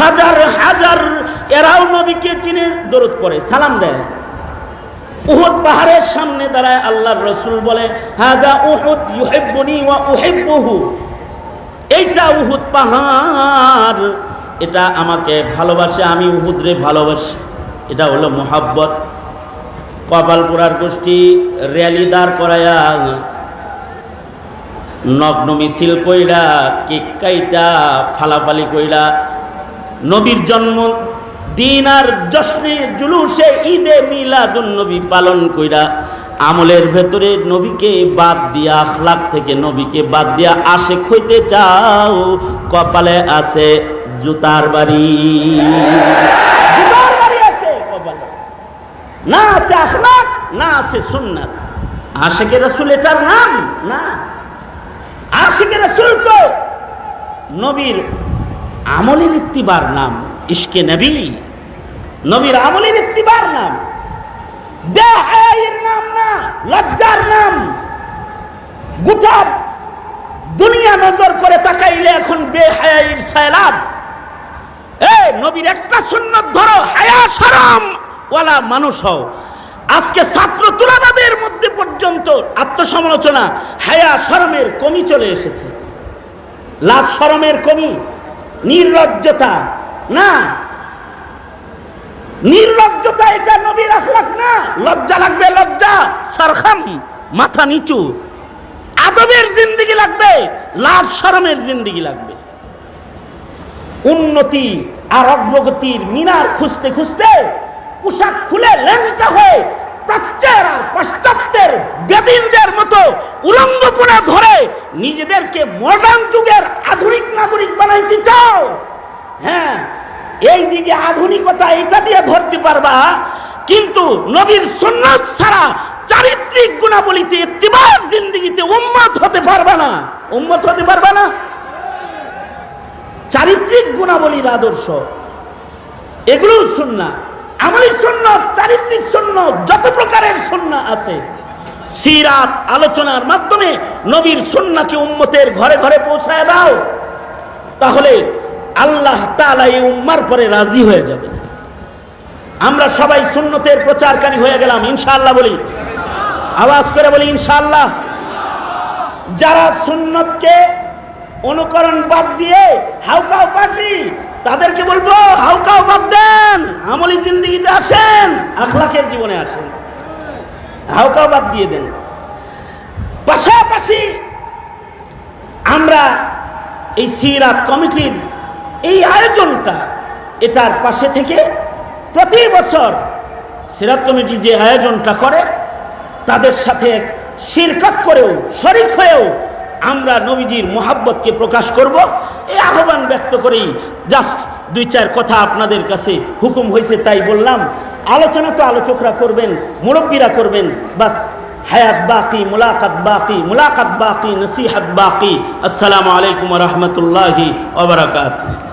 হাজার হাজার, এরাও নবীকে চিনে দরদ পড়ে, সালাম দেয়। উহুদ পাহাড়ের সামনে দাঁড়ায় আল্লাহর রসুল বলে হাদা উহুদ ইউহিব্বুনি ওয়া উহিব্বুহু। এইটা উহুদ পাহাড়। এটা আমাকে ভালোবাসে, আমি উহুদরে ভালোবাসি। এটা হলো মোহাব্বত। কপালপুরার গোষ্ঠী র্যালি দাঁড় করায়া নগ্ন মিছিল কইরা কেক কাইটা, ফালাফালি কইরা নবীর জন্ম, দিন আর জশ্নে জুলুসে ঈদে মিলাদুন নবী পালন কইরা আমলের ভেতরে নবীকে বাদ দিয়া, আখলাক থেকে নবীকে বাদ দিয়া আসে খইতে চাও, কপালে আছে জুতার বাড়ি। জুতার বাড়ি আছে কপালে। না আছে আখলাক, না আছে সুন্নাত। আশেকে রসুল এটার নাম? না। আশেকে রসুল তো নবীর আমলের ইত্তিবার নাম, ইশকে নবী। নবীর আমলের ইত্তিবার নাম। বেহায়ের নাম না, লজ্জার নাম। গোটা দুনিয়া নজর করে তাকাইলে এখন বেহায়ের সায়লাব। এ নবীর একটা সুন্নত ধরো, হায়া সারাম ওয়ালা মানুষ হও। আজকে ছাত্র তুলাবাদের মধ্যে পর্যন্ত আত্মসমালোচনা, হায়া শরমের কমি চলে এসেছে। লাজ শরমের কমি। নির্লজ্জতা। না। নির্লজ্জতা এটা নবীর আখলাক না। লজ্জা লাগবে, লজ্জা। সরখাম, মাথা নিচু। আদবের জিন্দিগি লাগবে, লাজ শরমের জিন্দিগি লাগবে। উন্নতি আর অগ্রগতির মিনার খুঁজতে খুঁজতে পোশাক খুলে ল্যাংটা হয়ে প্রাচ্যের আর পাশ্চাত্যের বেদিনদের মতো উলঙ্গপনা ধরে নিজেদেরকে মডার্ন যুগের আধুনিক নাগরিক বানাইতে চাও? হ্যাঁ এই দিকে আধুনিকতা এটা দিয়ে ধরতে পারবা, কিন্তু নবীর সুন্নত ছাড়া চারিত্রিক গুণাবলীতে ইত্তিবার জিন্দিগিতে উম্মত হতে পারবা না। উম্মত হতে পারবা না? চারিত্রিক গুণাবলীর আদর্শ এগুলো সুন্না। আমলি শূন্য চারিত্রিক শূন্য যত প্রকারের শূন্য আছে, সিরাত আলোচনার মাধ্যমে নবীর সুন্নাকে উম্মতের ঘরে ঘরে পৌঁছায় দাও। তাহলে আল্লাহ তাআলা এই উম্মার পরে রাজি হয়ে যাবে। আমরা সবাই সুন্নতের প্রচারকারী হয়ে গেলাম, ইনশাআল্লাহ বলি। আওয়াজ করে বলি, ইনশাআল্লাহ। যারা সুন্নতকে অনুকরণ বাদ দিয়ে হাউকাও পার্টি, তাদেরকে বলব হাউকাও বাদ দেন, আমলি জিন্দিগিতে আসেন, আখলাকের জীবনে আসেন। হাউকাও বাদ দিয়ে দেন। পাশাপাশি আমরা এই সিরাত কমিটির এই আয়োজনটা এটার পাশে থেকে প্রতি বছর সিরাত কমিটি যে আয়োজনটা করে, তাদের সাথে শিরকত করেও, শরিক হয়েও আমরা নবীজির মোহাব্বতকে প্রকাশ করব। এই আহ্বান ব্যক্ত করেই জাস্ট দুই চার কথা আপনাদের কাছে হুকুম হয়েছে তাই বললাম। আলোচনা তো আলোচকরা করবেন, মুরব্বীরা করবেন, বাস حیات باقي ملاقات باقي ملاقات باقي نصیحت باقي. السلام عليكم ورحمة الله وبركاته.